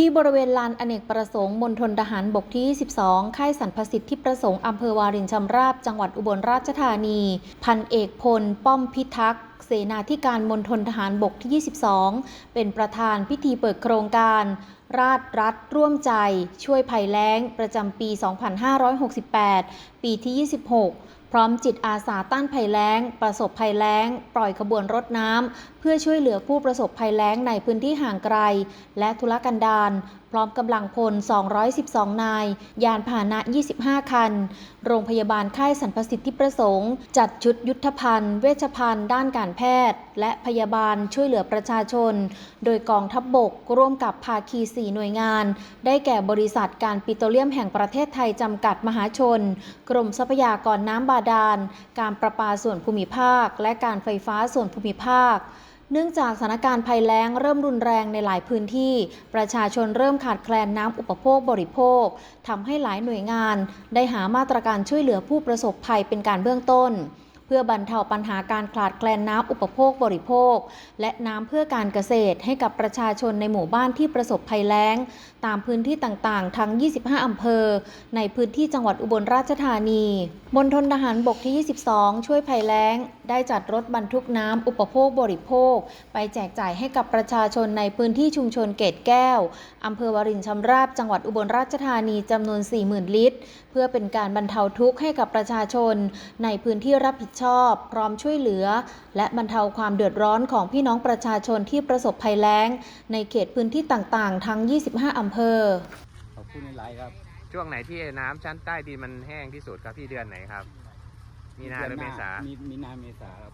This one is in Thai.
ที่บริเวณลานอเนกประสงค์มณฑลทหารบกที่ 12 ค่ายสรรพสิทธิประสงค์อำเภอวารินชำราบ จังหวัดอุบลราชธานี พันเอกพล ป้อมพิทักษ์เสนาธิการมณฑลทหารบกที่ 22 เป็นประธานพิธีเปิดโครงการ ราชรัฐร่วมใจ ช่วยภัยแล้ง ประจำปี 2568 ปีที่ 26 พร้อมจิตอาสาต้านภัยแล้ง ประสบภัยแล้ง ปล่อยขบวนรถน้ำ เพื่อช่วยเหลือผู้ประสบภัยแล้งในพื้นที่ห่างไกล และทุรกันดาร พร้อมกำลังพล 212 นาย ยานพาหนะ 25 คัน โรงพยาบาลค่ายสรรพสิทธิประสงค์ จัดชุดยุทธภัณฑ์ เวชภัณฑ์ ด้านการแพทย์ และพยาบาลช่วยเหลือประชาชน โดยกองทัพบบกร่วมกับภาคี 4 หน่วยงาน ได้แก่บริษัทการปิโตรเลียมแห่งประเทศไทยจำกัดมหาชน กรมทรัพยากรน้ำบาดาล การประปาส่วนภูมิภาค และการไฟฟ้าส่วนภูมิภาค เนื่องจากสถานการณ์ภัยแล้งเริ่มรุนแรงในหลายพื้นที่ ประชาชนเริ่มขาดแคลนน้ำอุปโภคบริโภคทำให้หลายหน่วยงาน ได้หามาตรการช่วยเหลือผู้ประสบภัยเป็นการเบื้องต้น เพื่อบรรเทาปัญหาการขาดแคลนน้ำอุปโภคบริโภค และน้ำเพื่อการเกษตรให้กับประชาชนในหมู่บ้านที่ประสบภัยแล้ง ตามพื้นที่ต่างๆ ทั้ง 25 อำเภอ ในพื้นที่จังหวัดอุบลราชธานีมณฑลทหารบกที่ 22 ช่วยภัยแล้ง ได้จัดรถบรรทุกน้ำอุปโภคบริโภค ไปแจกจ่ายให้กับประชาชนในพื้นที่ชุมชนเกตแก้วอำเภอวารินชำราบจังหวัดอุบลราชธานีจำนวน 40,000 ลิตร เพื่อเป็นการบรรเทาทุกข์ให้กับประชาชนในพื้นที่รับผิดชอบ พร้อมช่วยเหลือ และบรรเทาความเดือดร้อนของพี่น้องประชาชนที่ประสบภัยแล้ง ในเขตพื้นที่ต่างๆ ทั้ง 25 อำเภอ ขอบคุณหลายๆครับ ช่วงไหนที่น้ำชั้นใต้ดินมันแห้งที่สุดครับพี่เดือนไหนครับ มีนาหรือเมษา มีมีนาเมษาครับ